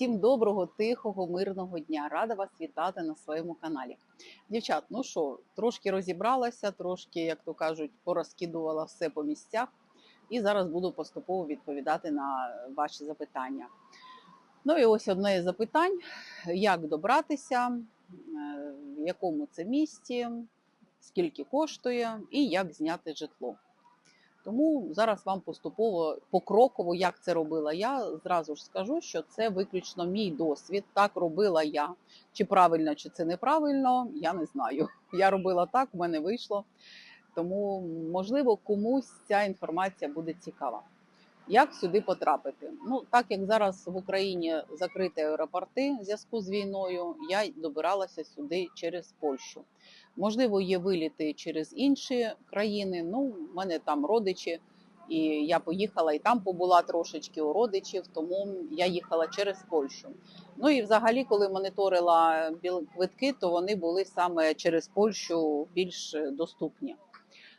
Всім доброго, тихого, мирного дня. Рада вас вітати на своєму каналі. Дівчат, ну що, трошки розібралася, трошки, як то кажуть, порозкидувала все по місцях. І зараз буду поступово відповідати на ваші запитання. Ну і ось одне із запитань: як добратися, е, в якому це місті, скільки коштує і як зняти житло. Тому зараз вам поступово покроково, як це робила я, зразу ж скажу, що це виключно мій досвід. Так робила я. Чи правильно, чи це неправильно, я не знаю. Я робила так, в мене вийшло. Тому, можливо, комусь ця інформація буде цікава. Як сюди потрапити? Ну, так як зараз в Україні закриті аеропорти в зв'язку з війною, я добиралася сюди через Польщу. Можливо, є виліти через інші країни. Ну, в мене там родичі, і я поїхала і там побула трошечки у родичів, тому я їхала через Польщу. Ну і взагалі, коли моніторила квитки, то вони були саме через Польщу більш доступні.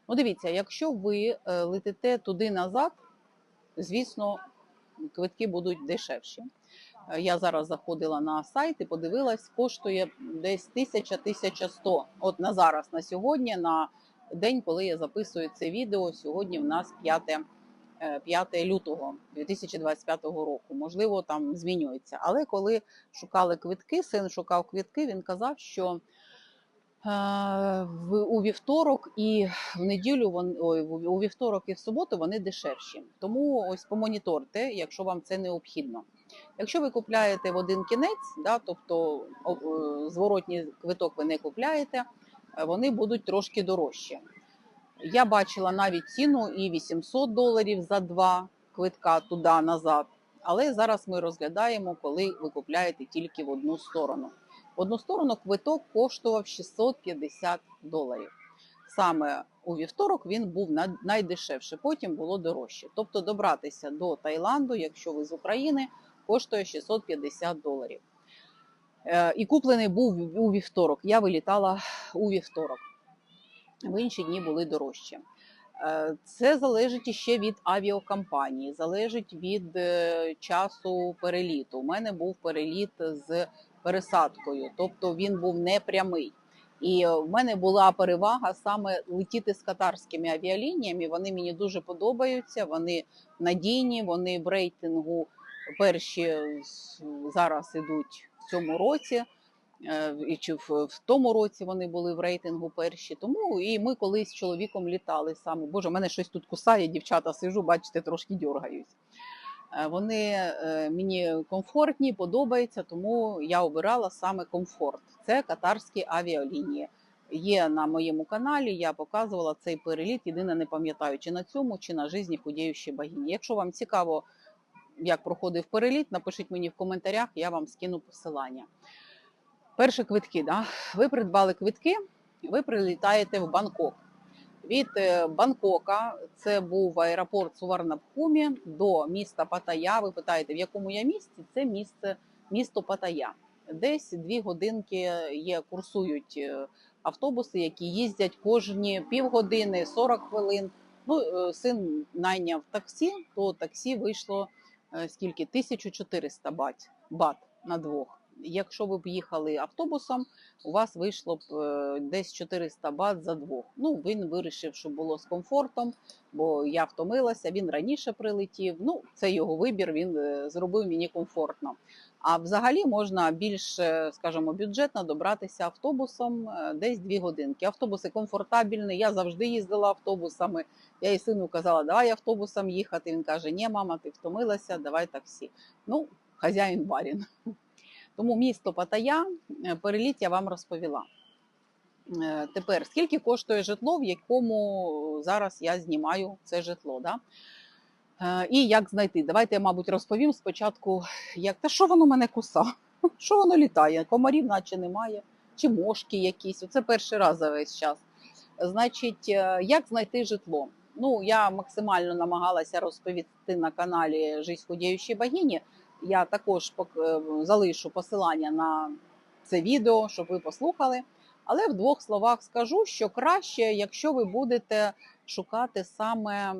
Ну, дивіться, якщо ви е, летите туди назад, звісно, квитки будуть дешевші. Е, Я зараз заходила на сайт і подивилась, коштує десь 1000-1100. От на зараз, на сьогодні, на день, коли я записую це відео. Сьогодні в нас 5, е, 5 лютого 2025 року. Можливо, там змінюється. Але коли шукали квитки, син шукав квитки, він казав, що е, у вівторок і в неділю вон, ой, в- у вівторок і в суботу вони дешевші. Тому ось помоніторте, якщо вам це необхідно. Якщо ви купляєте в один кінець, да, тобто е, зворотній квиток ви не купляєте, е, вони будуть трошки дорожчі. Я бачила навіть ціну і 800 доларів за два квитка туди назад. Але зараз ми розглядаємо, коли ви купляєте тільки в одну сторону. Одну сторону квиток коштував 650 доларів. Саме у вівторок він був найдешевше, потім було дорожче. Тобто добратися до Таїланду, якщо ви з України, коштує 650 доларів. Е, І куплений був у вівторок. Я вилітала у вівторок. В інші дні були дорожчі. Е, Це залежить іще від авіакомпанії, залежить від е, часу переліту. У мене був переліт з пересадкою, тобто він був непрямий. І в мене була перевага саме летіти з катарськими авіалініями. Вони мені дуже подобаються. Вони надійні, вони в рейтингу перші зараз ідуть в цьому році. Е, І чи в, тому році вони були в рейтингу перші. Тому і ми колись з чоловіком літали саме. Боже, мене щось тут кусає, дівчата сижу, бачите, трошки дергаюсь. Е, Вони е, мені комфортні, подобаються, тому я обирала саме комфорт. Це катарські авіалінії. Є на моєму каналі, я показувала цей переліт. Єдине, не пам'ятаю, чи на цьому, чи на житті худіючій богині. Якщо вам цікаво, як проходив переліт, напишіть мені в коментарях, я вам скину посилання. Перші квитки, да? ви придбали квитки, ви прилітаєте в Бангкок. Від е, Бангкока це був аеропорт Суварнабхумі до міста Паттайя. Ви питаєте, в якому я місті? Це місце, місто Паттайя. Десь дві годинки є, курсують е, автобуси, які їздять кожні півгодини, 40 хвилин. Ну, е, син найняв таксі, то таксі вийшло скільки? 1400 бат, бат на двох. Якщо ви б їхали автобусом, у вас вийшло б е, десь 400 бат за двох. Ну, він вирішив, що було з комфортом, бо я втомилася, він раніше прилетів. Ну, це його вибір, він е, зробив мені комфортно. А взагалі можна більш, скажімо, бюджетно добратися автобусом е, десь дві годинки. Автобуси комфортабельні. Я завжди їздила автобусами. Я і сину казала, давай автобусом їхати. Він каже: Ні, мама, ти втомилася, давай таксі. Ну, хазяїн барін. Тому місто Паттайя, е, переліт я вам розповіла. Е, Тепер скільки коштує житло, в якому зараз я знімаю це житло? Да? Е, І як знайти? Давайте я, мабуть, розповім спочатку, як та що воно мене куса? Що воно літає? Комарів, наче немає, чи мошки якісь. Оце перший раз за весь час. Значить, як знайти житло? Ну, я максимально намагалася розповісти на каналі Жизнь худіючої богині. Я також е, залишу посилання на це відео, щоб ви послухали. Але в двох словах скажу, що краще, якщо ви будете шукати саме,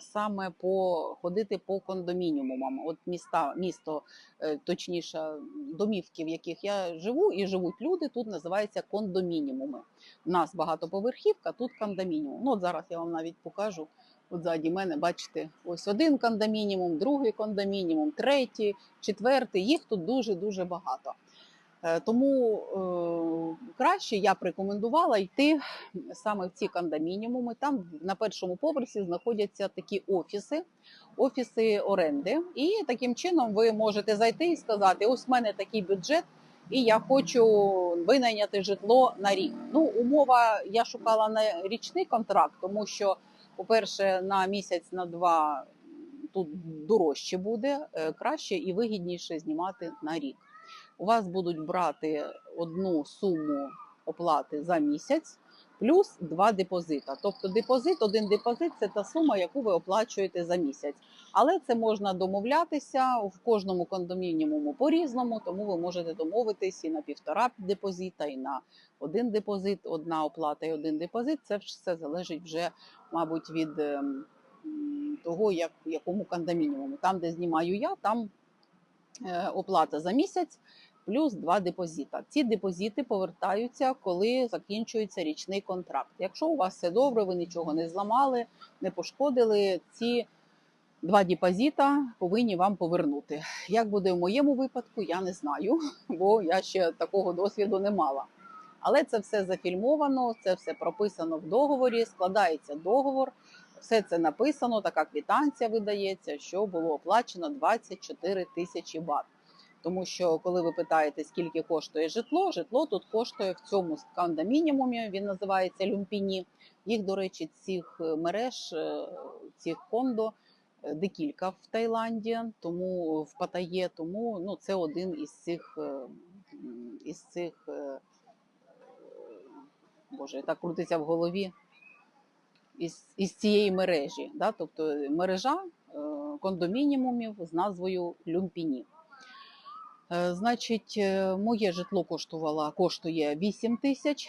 саме по ходити по кондомініумам. От міста, місто, е, точніше, домівки, в яких я живу, і живуть люди, тут називаються кондомініуми. У нас багатоповерхівка, тут кондомініум. Ну, от зараз я вам навіть покажу. От ззаді мене, бачите, ось один кондомініум, другий кондомініум, третій, четвертий. Їх тут дуже-дуже багато. Е, Тому е, краще я б рекомендувала йти саме в ці кондомініуми. Там на першому поверсі знаходяться такі офіси, офіси оренди. І таким чином ви можете зайти і сказати: ось в мене такий бюджет, і я хочу винайняти житло на рік. Ну, умова я шукала на річний контракт, тому що, по-перше, на місяць, на два тут дорожче буде, е, краще і вигідніше знімати на рік. У вас будуть брати одну суму оплати за місяць. Плюс два депозита. Тобто депозит, один депозит це та сума, яку ви оплачуєте за місяць. Але це можна домовлятися в кожному кондомініуму по-різному, тому ви можете домовитись і на півтора депозита, і на один депозит, одна оплата і один депозит. Це все залежить вже, мабуть, від ем, того, як якому кондомініуму. Там, де знімаю я, там е, оплата за місяць. Плюс два депозита. Ці депозити повертаються, коли закінчується річний контракт. Якщо у вас все добре, ви нічого не зламали, не пошкодили, ці два депозита повинні вам повернути. Як буде в моєму випадку, я не знаю, бо я ще такого досвіду не мала. Але це все зафільмовано, це все прописано в договорі, складається договор, все це написано, така квітанція видається, що було оплачено 24 тисячі бат. Тому що коли ви питаєте, скільки коштує житло, житло тут коштує в цьому кондомініумі, він називається Люмпіні. Їх, до речі, цих е, мереж, е, цих кондо е, декілька в Таїланді, тому в Паттайє, тому ну, це один із цих, із цих Боже, так крутиться в голові із, із цієї мережі. Да? Тобто мережа кондомініумів з назвою Люмпіні. Е, Значить, е, моє житло коштувало, коштує 8 тисяч,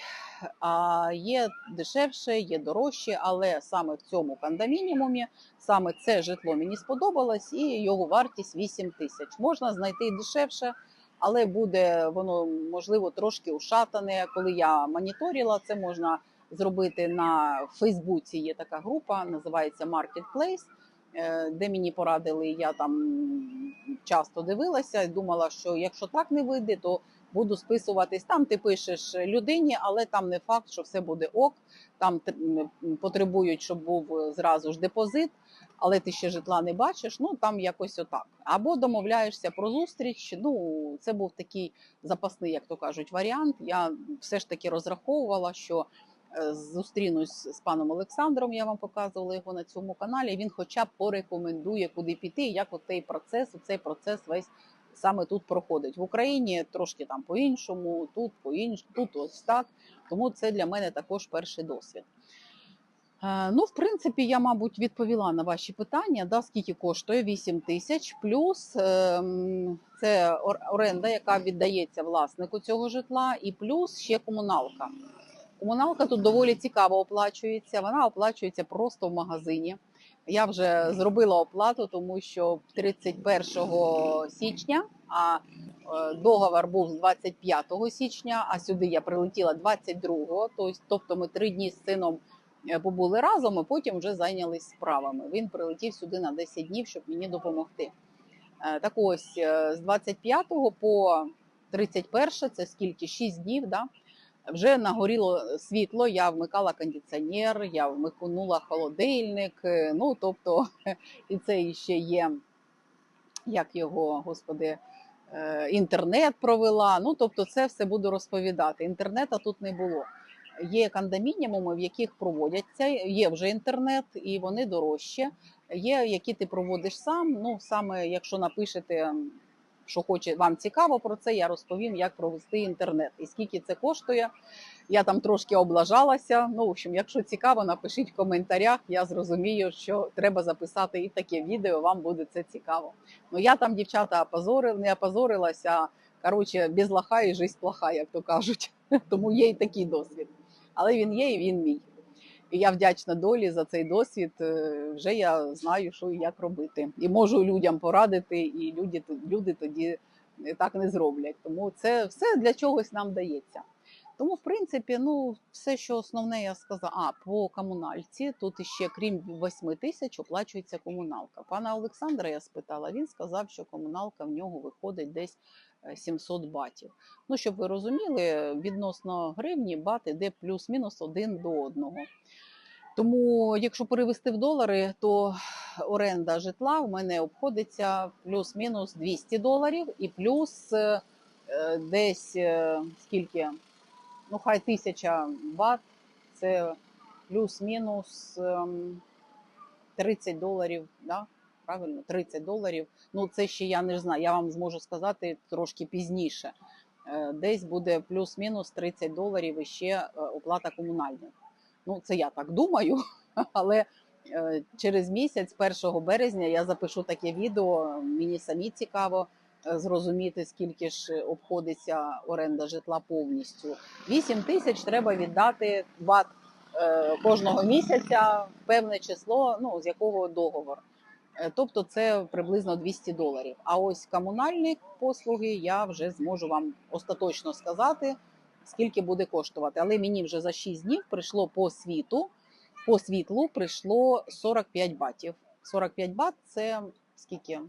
а є дешевше, є дорожче, але саме в цьому кондомініумі саме це житло мені сподобалось, і його вартість 8 тисяч. Можна знайти дешевше, але буде воно можливо трошки ушатане. Коли я моніторила, це можна зробити на Фейсбуці. Є така група, називається Marketplace де мені порадили, я там часто дивилася і думала, що якщо так не вийде, то буду списуватись. Там ти пишеш людині, але там не факт, що все буде ок. Там потребують, щоб був е, зразу ж депозит, але ти ще житла не бачиш. Ну там якось отак. Або домовляєшся про зустріч. Ну це був такий запасний, як то кажуть, варіант. Я все ж таки розраховувала, що е, зустрінусь з паном Олександром. Я вам показувала його на цьому каналі. Він, хоча б порекомендує, куди піти, як от цей процес, цей процес весь саме тут проходить в Україні. Трошки там по-іншому, тут по іншому, тут ось так. Тому це для мене також перший досвід. Е, Ну, в принципі, я, мабуть, відповіла на ваші питання. Да, скільки коштує 8 тисяч, плюс ем, це ор- оренда, яка віддається власнику цього житла, і плюс ще комуналка. Комуналка тут доволі цікаво оплачується. Вона оплачується просто в магазині. Я вже зробила оплату, тому що 31 січня, а е, договор був з 25 січня, а сюди я прилетіла 22-го. Тобто- ми три дні з сином е, побули разом, а потім вже зайнялись справами. Він прилетів сюди на 10 днів, щоб мені допомогти. Е, Так ось з 25 по 31, це скільки? 6 днів, да? Вже нагоріло світло, я вмикала кондиціонер, я вмикнула холодильник. е, Ну, тобто, і це ще є, як його, господи, е, інтернет провела. Ну, тобто, це все буду розповідати. Інтернету тут не було. Є кондомініуми, в яких проводяться, є вже інтернет, і вони дорожчі. Є, які ти проводиш сам. Ну, саме якщо напишете, що хоче, вам цікаво про це, я розповім, як провести інтернет і скільки це коштує. Я там трошки облажалася. Ну, в общем, якщо цікаво, напишіть в коментарях. Я зрозумію, що треба записати і таке відео, вам буде це цікаво. Ну я там, дівчата, опозорив, не опозорилася. Коротше, без лоха і жизнь плоха, як то кажуть. Тому є і такий досвід. Але він є, і він мій. І я вдячна долі за цей досвід. Е, Вже я знаю, що і як робити. І можу людям порадити, і люди, люди тоді так не зроблять. Тому це все для чогось нам дається. Тому, в принципі, ну все, що основне, я сказала. А по комунальці тут іще крім 8 тисяч оплачується комуналка. Пана Олександра я спитала. Він сказав, що комуналка в нього виходить десь е, 700 батів. Ну, щоб ви розуміли, відносно гривні бат іде плюс-мінус один до одного. Тому, якщо перевести в долари, то оренда житла в мене обходиться плюс-мінус 200 доларів і плюс е, е, десь е, скільки, ну хай тисяча бат, це плюс-мінус ем, 30 доларів. Да? Правильно, 30 доларів. Ну, це ще я не знаю. Я вам зможу сказати трошки пізніше. Е, Десь буде плюс-мінус 30 доларів і ще е, оплата комунальних. Ну, це я так думаю, але е, через місяць, 1 березня, я запишу таке відео. Мені самі цікаво зрозуміти, скільки ж обходиться оренда житла повністю. 8 тисяч треба віддати бат кожного місяця певне число, ну з якого договор. Е, Тобто це приблизно 200 доларів. А ось комунальні послуги я вже зможу вам остаточно сказати, скільки буде коштувати. Але мені вже за 6 днів прийшло по світу, по світлу прийшло 45 батів. 45 бат це скільки?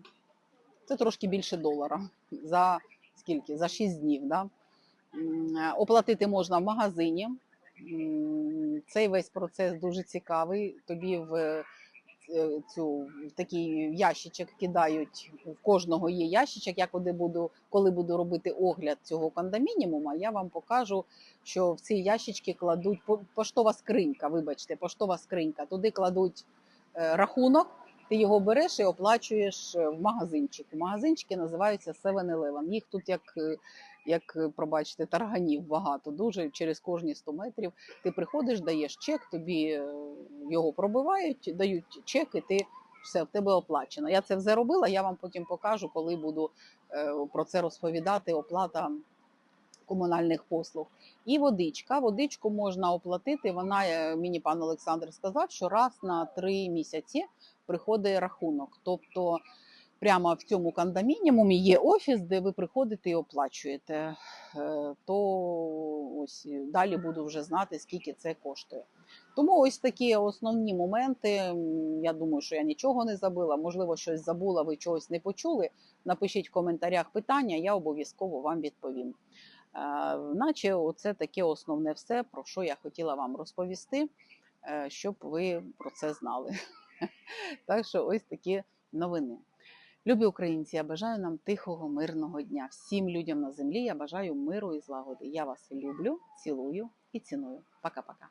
Це трошки більше долара. За скільки? За 6 днів. Да? Е, Оплатити можна в магазині. Цей весь процес дуже цікавий. Тобі в цю в такий ящичок кидають. В кожного є ящичок. Я коли буду, коли буду робити огляд цього кондомінімума, я вам покажу, що в ці ящички кладуть поштова скринька. Вибачте, поштова скринька. Туди кладуть е, рахунок. Ти його береш і оплачуєш е, в магазинчику. Магазинчики називаються 7-Eleven. Їх тут як, е, як е, пробачте, тарганів багато. Дуже через кожні 100 метрів. Ти приходиш, даєш чек, тобі е, його пробивають, дають чек, і ти все в тебе оплачено. Я це все робила. Я вам потім покажу, коли буду е, про це розповідати. Оплата комунальних послуг. І водичка. Водичку можна оплатити. Вона мені пан Олександр сказав, що раз на три місяці приходить рахунок. Тобто прямо в цьому кондомініумі є офіс, де ви приходите і оплачуєте. Е, То ось далі буду вже знати, скільки це коштує. Тому ось такі основні моменти. Я думаю, що я нічого не забила. Можливо, щось забула, ви чогось не почули. Напишіть в коментарях питання, я обов'язково вам відповім. Е, Наче оце таке основне все, про що я хотіла вам розповісти, е, щоб ви про це знали. Так що ось такі новини. Любі українці, я бажаю нам тихого, мирного дня. Всім людям на землі я бажаю миру і злагоди. Я вас люблю, цілую і ціную. Пока-пока.